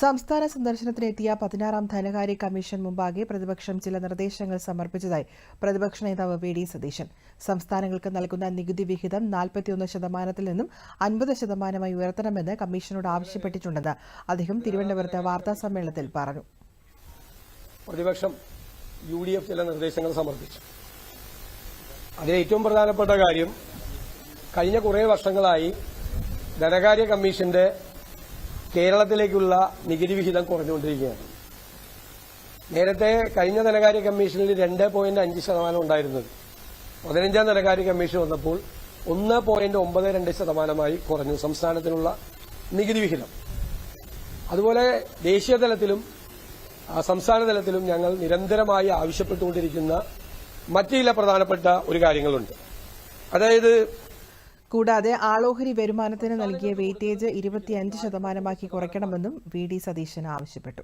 സംസ്ഥാന സന്ദർശനത്തിനെത്തിയ പതിനാറാം ധനകാര്യ കമ്മീഷൻ മുമ്പാകെ പ്രതിപക്ഷം ചില നിർദ്ദേശങ്ങൾ സമർപ്പിച്ചതായി പ്രതിപക്ഷ നേതാവ് വി ഡി സതീശൻ. സംസ്ഥാനങ്ങൾക്ക് നൽകുന്ന നികുതി വിഹിതം നാൽപ്പത്തിയൊന്ന് ശതമാനത്തിൽ നിന്നും അൻപത് ശതമാനമായി ഉയർത്തണമെന്ന് കമ്മീഷനോട് ആവശ്യപ്പെട്ടിട്ടുണ്ടെന്ന് അദ്ദേഹം തിരുവനന്തപുരത്ത് വാർത്താ സമ്മേളനത്തിൽ പറഞ്ഞു. പ്രതിപക്ഷം യു ഡി എഫ് ചില നിർദ്ദേശങ്ങൾ സമർപ്പിച്ചു. അതിൽ ഏറ്റവും പ്രധാനപ്പെട്ട കാര്യം കഴിഞ്ഞ കുറേ വർഷങ്ങളായി ധനകാര്യ കമ്മീഷന്റെ കേരളത്തിലേക്കുള്ള നികുതി വിഹിതം കുറഞ്ഞുകൊണ്ടിരിക്കുകയാണ്. നേരത്തെ കഴിഞ്ഞ ധനകാര്യ കമ്മീഷനിൽ രണ്ട് പോയിന്റ് അഞ്ച് ശതമാനം ഉണ്ടായിരുന്നത്. പതിനഞ്ചാം ധനകാര്യ കമ്മീഷൻ വന്നപ്പോൾ ഒന്ന് പോയിന്റ് ഒമ്പത് രണ്ട് ശതമാനമായി കുറഞ്ഞു സംസ്ഥാനത്തിനുള്ള നികുതി വിഹിതം. അതുപോലെ ദേശീയ തലത്തിലും സംസ്ഥാന തലത്തിലും ഞങ്ങൾ നിരന്തരമായി ആവശ്യപ്പെട്ടുകൊണ്ടിരിക്കുന്ന മറ്റു ചില പ്രധാനപ്പെട്ട ഒരു കാര്യങ്ങളുണ്ട്. അതായത് കൂടാതെ ആളോഹരി വരുമാനത്തിന് നൽകിയ വെയിറ്റേജ് ഇരുപത്തിയഞ്ച് ശതമാനമാക്കി കുറയ്ക്കണമെന്നും വി ഡി സതീശൻ ആവശ്യപ്പെട്ടു.